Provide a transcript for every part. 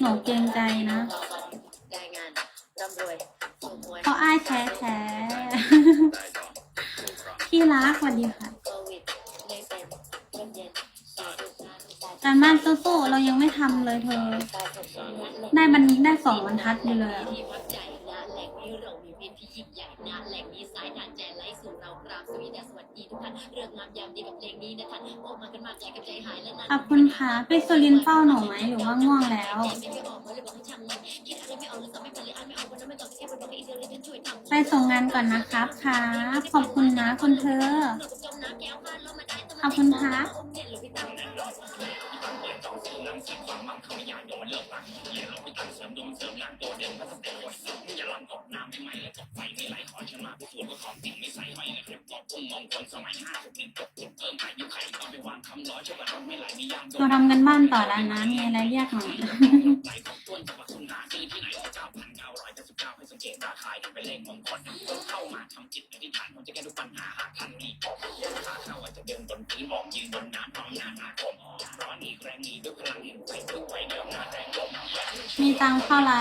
หนูเกรงใจนะได้งานร่ำรวยถูกหวยเพราะอ้ายแท้แท้ๆพี่รักสวัสดีค่ะโควิดไม่เป็นร่มเย็นสาธุสาธุสาธุการบ้านสู้ๆเรายังไม่ทำเลยเธอสาธุสาธุได้บันได้สองบรรทัดอยู่เลย ยามดีกับเพลงนี้นะท่านออกมากันมากใจกับใจหายและนั่นขอบคุณค่ะพี่สุรินทร์เฝ้าหนูไหมหรือว่าง่วงแล้วไม่ออกมาเลยบอกให้ช่างมันคิดอะไรไม่ออกเลยสอบไม่ผ่านเลยอ่านไม่ออกวันนั้นไม่ตอบแค่บนบอกให้อีเดียวเลยฉันช่วยทำไปส่งงานก่อนนะครับค่ะ ขอบคุณนะคุณเธอ ขอบคุณค่ะ เราทำกันบ้านต่อแล้วนะ มีอะไรเรียกหน่อยมีตังเท่าไหร่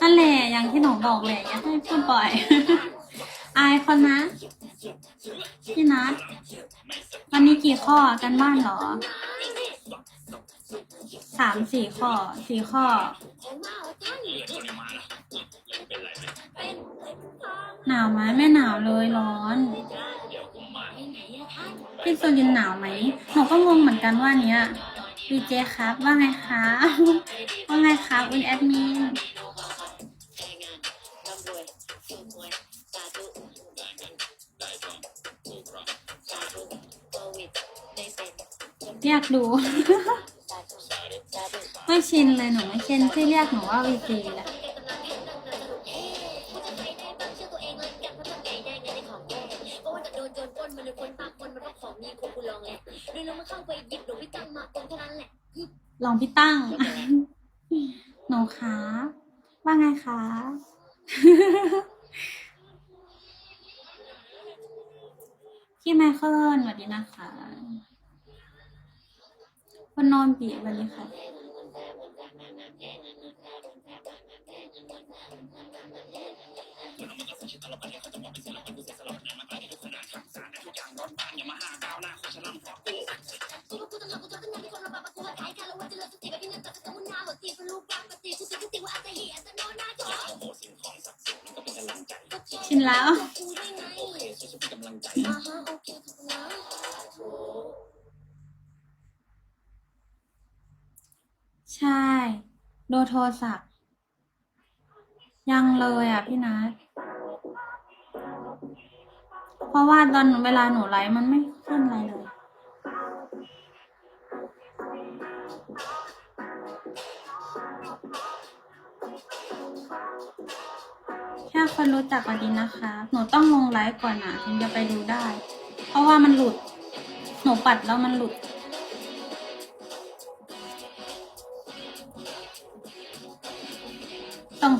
นั่นแหละ อย่างที่หนูบอกแหละอย่าให้พูดบ่อย อายคนนะ พี่นัท วันนี้กี่ข้อกันบ้านเหรอ สามสี่ข้อสี่ข้อ หนาวไหมไม่หนาวเลยร้อนพี่สุรินหนาวไหมหนูก็งงเหมือนกันว่าเนี้ยดีเจครับ ว่าไงคะว่าไงครับวินแอดมิน กดู ไม่ชินเลยหนูไม่ชินที่เรียกหนูว่าวีจีแหละลองพี่ตั้ง หนูคะว่าไงคะพี่ไมเคิลสวัสดีนะคะ คนนอนปีสวัสดีค่ะชินแล้ว ใช่ โดนโท รศัพท์ ยังเลยอะพี่นัทเพราะว่าตอนเวลาหนูไลฟ์มันไม่ขึ้นอะไรเลย แค่คนรู้จักก็ดีนะคะ หนูต้องลงไลฟ์ก่อนนะถึงจะไปดูได้ เพราะว่ามันหลุด หนูปัดแล้วมันหลุด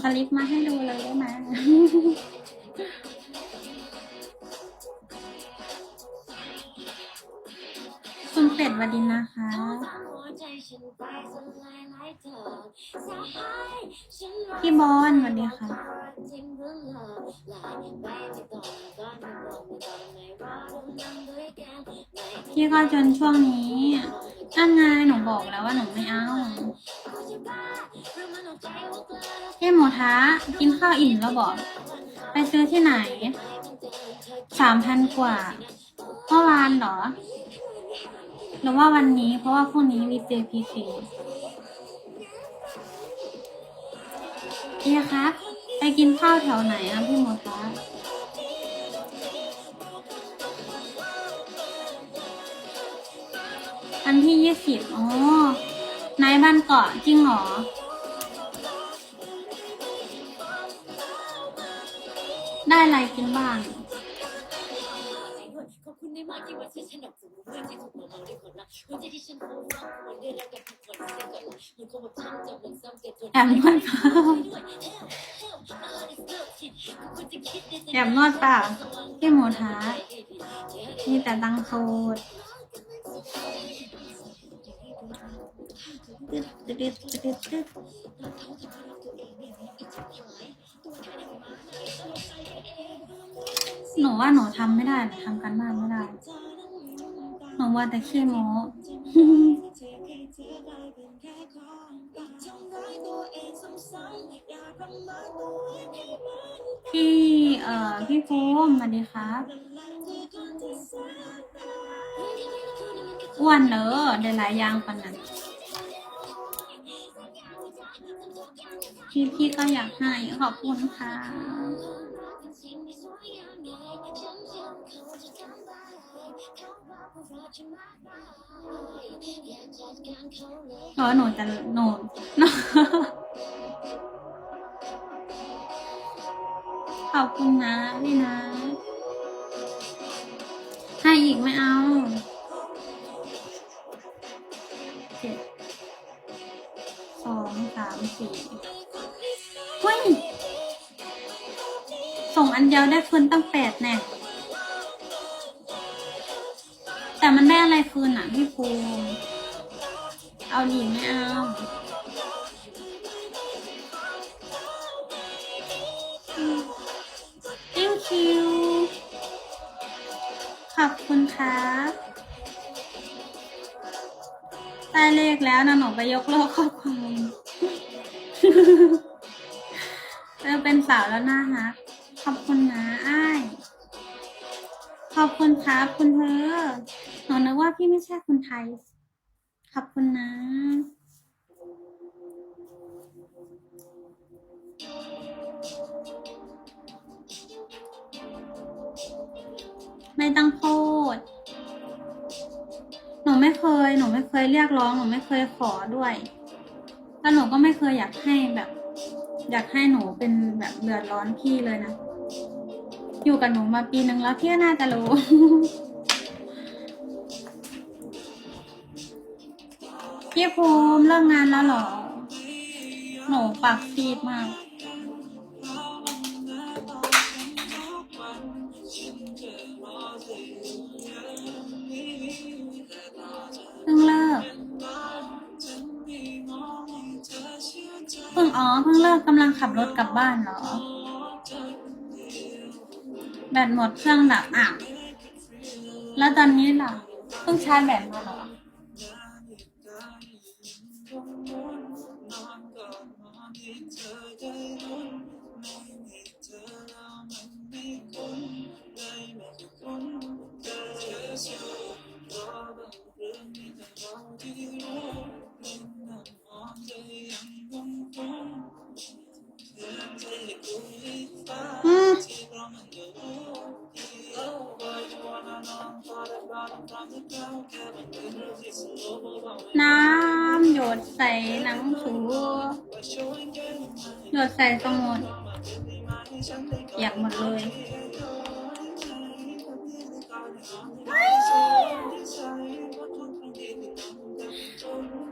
สลิปมาให้ดูเลยได้ไหมคุณเป็ดสวัสดีนะคะพี่บอลสวัสดีค่ะ พี่ก็จนช่วงนี้นั่นไงหนูบอกแล้วว่าหนูไม่เอา พี่หมูท้ากินข้าวอิ่มแล้วบอก ไปซื้อที่ไหน สามพันกว่าเมื่อวานเหรอ หรือว่าวันนี้เพราะว่าพรุ่งนี้ VJPC พี่ครับ ไปกินข้าวแถวไหนอะพี่หมูท้าวันที่ยี่สิบอ๋อ ในบ้านเกาะจริงหรอ ได้อะไรกินบ้างขอบนมากที่มาช่วยสนับสนุนเพื่อนที่ถูกมองด้วด้รักกันทุกคนเสียก่อมนคนแบบฉันจำเป็นซ้ำเกิดจนแอบนวดเปล่าแอบนวดเปล่าพี่หมูท้ามีแต่ตังโคด ตึ๊ดตึ๊ดตึ๊ดตึ๊ดตึ๊ดหนูว่าหนูทำไม่ได้ทำกันบ้านไม่ได้ หนูว่าแต่ขี้โม้ พี่เอ่อพี่ภูมิสวัสดีครับอ้วนเนอะได้หลายอย่างปันนั้น พี่พี่ก็อยากให้ขอบคุณค่ะ เพราะหนูจะหนูหนูขอบคุณนะพี่นะ ให้อีกไม่เอา สามสี่เฮ้ยส่งอันเดียวได้คืนตั้งแปดแน่แต่มันได้อะไรคืนอะพี่ภูมเอาดีไม่เอา thank you ขอบคุณครับได้เลขแล้วนะหนูไปยกเลิกข้อความ เออเป็นสาวแล้วน่าฮักขอบคุณนะอ้ายขอบคุณครับคุณเธอหนูนึกว่าพี่ไม่ใช่คนไทย ขอบคุณนะไม่ต้องพูด หนูไม่เคย หนูไม่เคยเรียกร้อง หนูไม่เคยขอด้วย แล้วหนูก็ไม่เคยอยากให้แบบ อยากให้หนูเป็นแบบเดือดร้อนพี่เลยนะ อยู่กับหนูมาปีหนึ่งแล้วพี่ก็น่าจะรู้ พี่ภูมิเลิกงานแล้วเหรอ หนูปากซีดมาก ขับรถกลับบ้านเหรอ แบตหมดเครื่องดับอะ แล้วตอนนี้ล่ะเพิ่งชาร์จแบตมาเหรอ น้ำหยดใส่หนังสือหยดใส่สมุดเปียกหมดเลย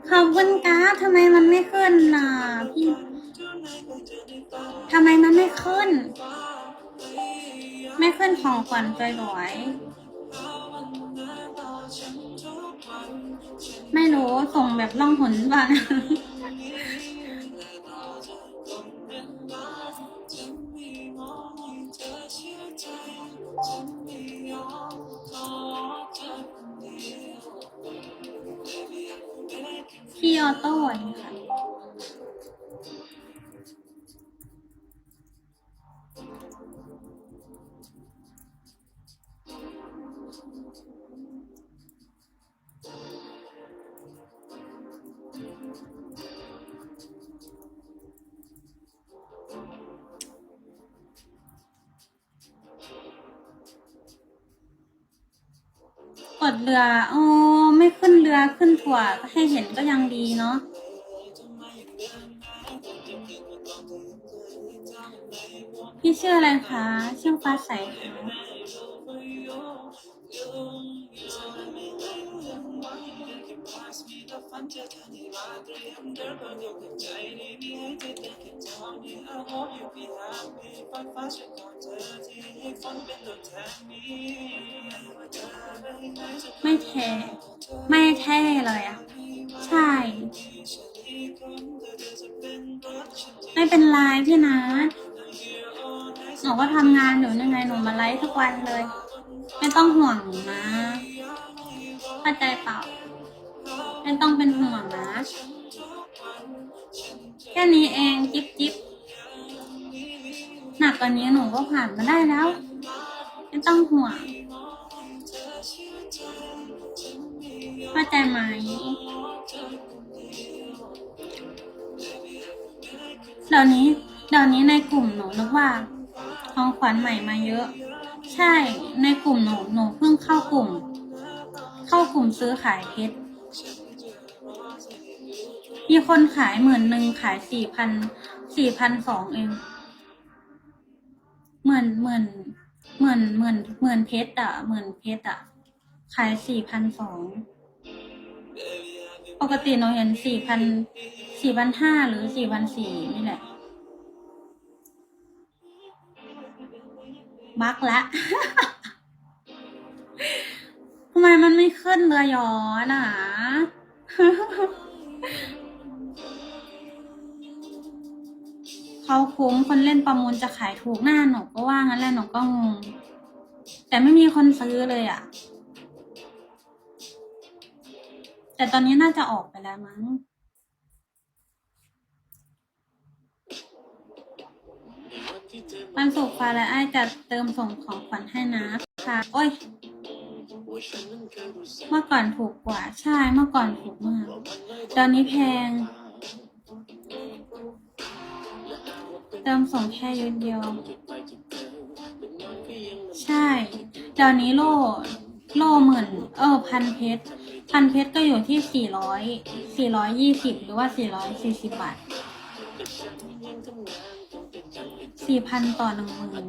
ขอบคุณกาทำไมมันไม่ขึ้นน่ะพี่ทำไมมันไม่ขึ้น ไม่ขึ้นของขวัญใจหลอย ไม่รู้ส่งแบบล่องหนบ้างพี่ออโต้ อะไรคะชื่องฟ้าใสค่ะไม่แท้ไม่แท้เลยอะ ใช่ ไม่เป็นไรพี่นัท หนูก็ทำงานอยู่ยังไงหนูมาไลฟ์ทุกวันเลย ไม่ต้องห่วงหนูนะเข้าใจเปล่า ไม่ต้องเป็นห่วงนะ แค่นี้เองจิ๊บจิ๊บหนักกว่านี้หนูก็ผ่านมาได้แล้ว ไม่ต้องห่วงเข้าใจไหมเดี๋ยวนี้เดี๋ยวนี้ในกลุ่มหนูนึกว่า ของขวัญใหม่มาเยอะ ใช่ในกลุ่มหนูหนูเพิ่งเข้ากลุ่ม เข้ากลุ่มซื้อขายเพชรมีคนขายหมื่นหนึ่งขายสี่พันสี่พันสองเองเหมือนเหมือนเหมือนเหมือนเหมือนเพชรอะเหมือนเพชรอะขายสี่พันสองปกติเราเห็นสี่พันสี่พันห้าหรือสี่พันสี่นี่แหละ บักละทำไมมันไม่ขึ้นเรือย้อนอะเขาคุ้มคนเล่นประมูลจะขายถูกหน้าหนูก็ว่างั้นแหละหนูก็งงแต่ไม่มีคนซื้อเลยอะ แต่ตอนนี้น่าจะออกไปแล้วมั้ง วันศุกร์ฟ้าและไอ้ายจะเติมส่งของขวัญให้นะค่ะโอ้ย เมื่อก่อนถูกกว่าใช่เมื่อก่อนถูกมาก ตอนนี้แพง เติมส่งแค่ยุดเดียว ใช่เดี๋ยวนี้โล่โล่หมื่นเออพันเพชรพันเพชรก็อยู่ที่สี่ร้อยสี่ร้อยยี่สิบหรือว่าสี่ร้อยสี่สิบบาท สี่พันต่อหนึ่งหมื่น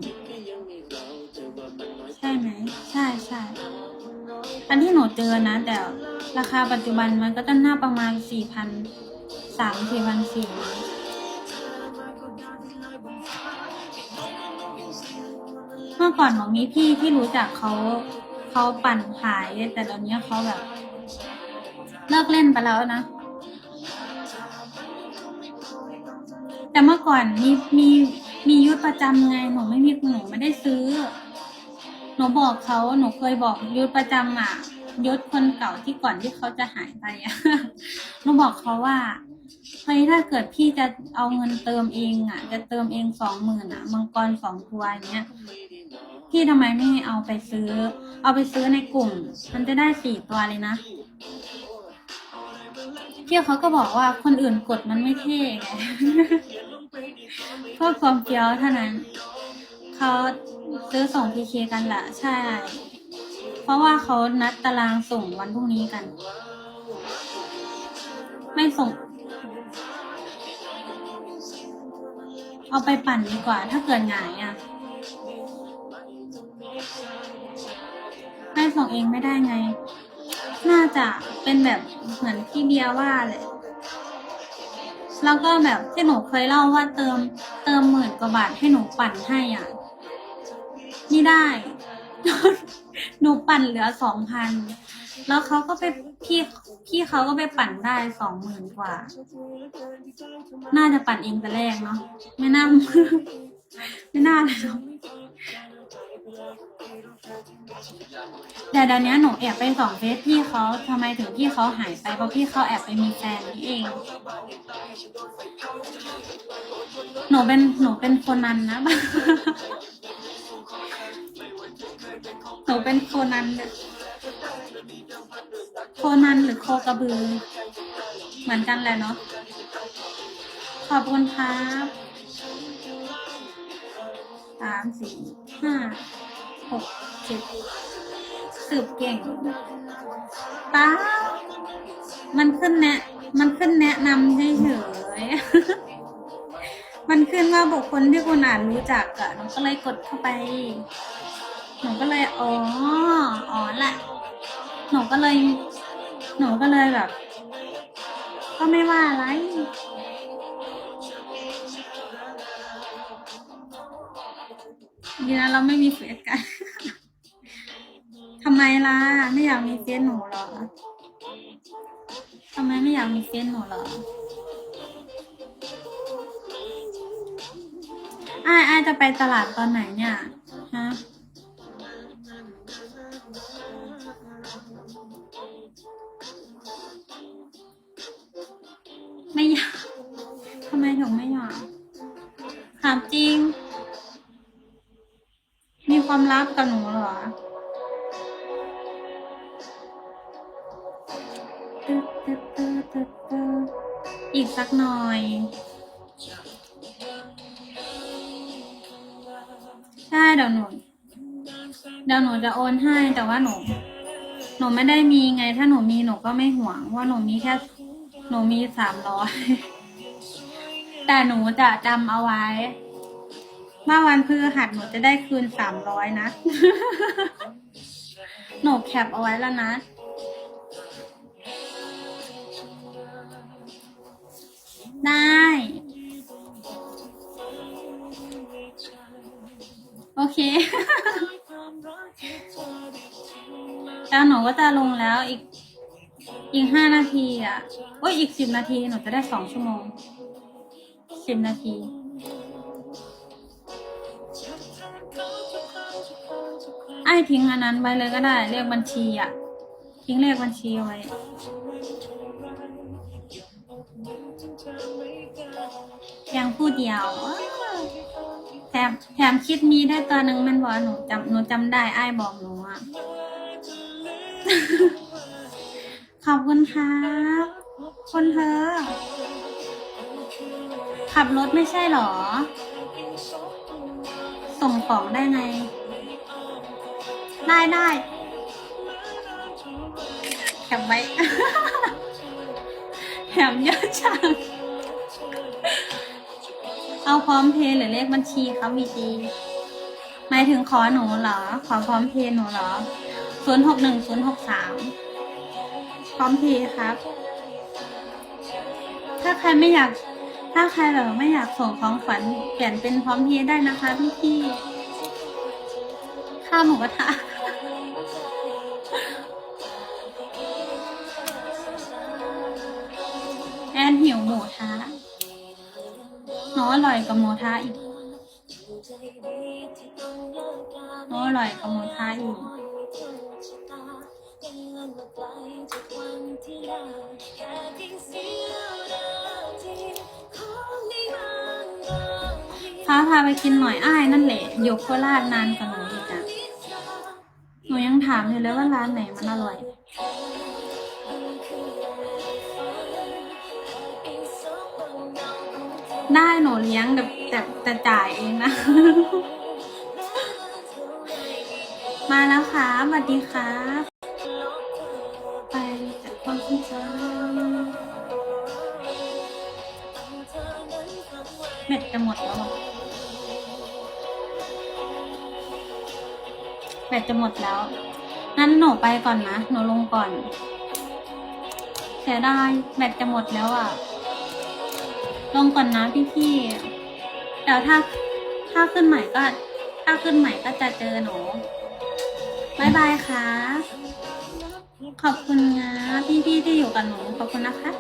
ใช่ไหม ใช่ใช่อันที่หนูเจอนะ แต่ราคาปัจจุบันมันก็จะน่าประมาณสี่พันสามสี่พันสี่เมื่อก่อนหนูมีพี่ที่รู้จักเขาเขาปั่นขาย แต่ตอนนี้เขาแบบ เลิกเล่นไปแล้วนะ แต่เมื่อก่อนมีมี มียุทธประจำไงหนูไม่มีหนูไม่ได้ซื้อ หนูบอกเขาหนูเคยบอกยุทธประจำอะยุทธคนเก่าที่ก่อนที่เขาจะหายไปอะหนูบอกเขาว่าเฮ้ยถ้าเกิดพี่จะเอาเงินเติมเองอะ จะเติมเองสองหมื่นอะ มังกรสองตัวเงี้ยพี่ทำไมไม่เอาไปซื้อ เอาไปซื้อในกลุ่ม มันจะได้สี่ตัวเลยนะพี่เขาก็บอกว่าคนอื่นกดมันไม่เท่ไง เพื่อความเฟี้ยวเท่านั้น เขาซื้อส่งพีเคกันแหละใช่ เพราะว่าเขานัดตารางส่งวันพรุ่งนี้กัน ไม่ส่ง เอาไปปั่นดีกว่า ถ้าเกิดหงายอะไม่ส่งเองไม่ได้ไง น่าจะเป็นแบบเหมือนที่เบียว่าเลย แล้วก็แบบที่หนูเคยเล่าว่าเติมเติมหมื่นกว่าบาทให้หนูปั่นให้อะนี่ได้ หนูปั่นเหลือสองพันแล้วเขาก็ไปพี่พี่เขาก็ไปปั่นได้สองหมื่นกว่า น่าจะปั่นเองแต่แรกเนาะไม่น่าไม่น่าเลยเนาะ แต่ดี๋ยวนี้หนูแอบไปส่องเฟซพี่เขาทำไมถึงพี่เขาหายไปเพราะพี่เขาแอบไปมีแฟนนี่เอง หนูเป็นหนูเป็นคนนั้นนะหนูเป็นโคนันเนี่ยโคนันหรือโคกระบือ เหมือนกันแหละเนาะขอบคุณครับ สามสี่ห้าหกเจ็ดสืบเก่งตามันขึ้นแนะ มันขึ้นแนะนำเฉยมันขึ้นว่าบุคคลที่คุณอ่านรู้จักอะหนูก็เลยกดเข้าไปหนูก็เลยอ๋ออ๋อแหละหนูก็เลยหนูก็เลยแบบ ก็ไม่ว่าอะไร ดีนะเราไม่มีเฟซกัน ทำไมล่ะ ไม่อยากมีเฟซหนูเหรอ ทำไมไม่อยากมีเฟซหนูเหรออ้ายอ้ายจะไปตลาดตอนไหนเนี่ย ฮะไม่อยาก ทำไมถึงไม่อยากถามจริง ความลับกับหนูเหรออีกสักหน่อย ใช่เดี๋ยวหนูเดี๋ยวหนูจะโอนให้แต่ว่าหนู หนูไม่ได้มีไง ถ้าหนูมีหนูก็ไม่ห่วงว่าหนูมีแค่ หนูมีสามร้อยแต่หนูจะจำเอาไว้ ว่าวันพฤหัสหนูจะได้คืนสามร้อยนะ หนูแคปเอาไว้แล้วนะ ได้ โอเค แล้วหนูก็จะลงแล้วอีก อีกห้านาทีอะ โอ้ยอีกสิบนาทีหนูจะได้สองชั่วโมงสิบนาที ไอ้ทิ้งอันนั้นไว้เลยก็ได้ เลขบัญชีอะ ทิ้งเลขบัญชีไว้ ยังพูดเดียวแถมแถมคิดมีได้ตัวหนึ่งมันบอกหนูจำหนูจำได้ไอ้บอกหนูอะ ขอบคุณครับคนเธอ ขับรถไม่ใช่หรอ ส่งของได้ไง ได้ได้แถมไว้ แถมเยอะจัง เอาพร้อมเพย์หรือเลขบัญชีครับวีจีหมายถึงขอหนูเหรอ ขอพร้อมเพย์หนูเหรอศูนย์หกหนึ่งศูนย์หกสามพร้อมเพย์ครับ ถ้าใครไม่อยาก ถ้าใครแบบไม่อยากส่งของขวัญเปลี่ยนเป็นพร้อมเพย์ได้นะคะพี่พี่ๆข้าวหมูกระทะ แอนหิวหมูทะน้ออร่อยกับหมูทะอีกน้ออร่อยกับหมูทะอีกพาพาไปกินหน่อยอ้ายนั่นแหละอยู่โคราชนานกว่าหนูอีกอะหนูยังถามอยู่เลยว่าร้านไหนมันอร่อย ได้หนูเลี้ยงแต่แต่แต่จ่ายเองนะ มาแล้วครับสวัสดีครับไปจากความทรงจำเม็ดจะหมดแล้วอแบตจะหมดแล้ว งั้นหนูไปก่อนนะ หนูลงก่อน เสียดายแบตจะหมดแล้วอะ ลงก่อนนะพี่ๆเดี๋ยวถ้าถ้าขึ้นใหม่ก็ ถ้าขึ้นใหม่ก็จะเจอหนูบายบายค่ะ ขอบคุณนะพี่พี่ที่อยู่กับหนูขอบคุณนะคะ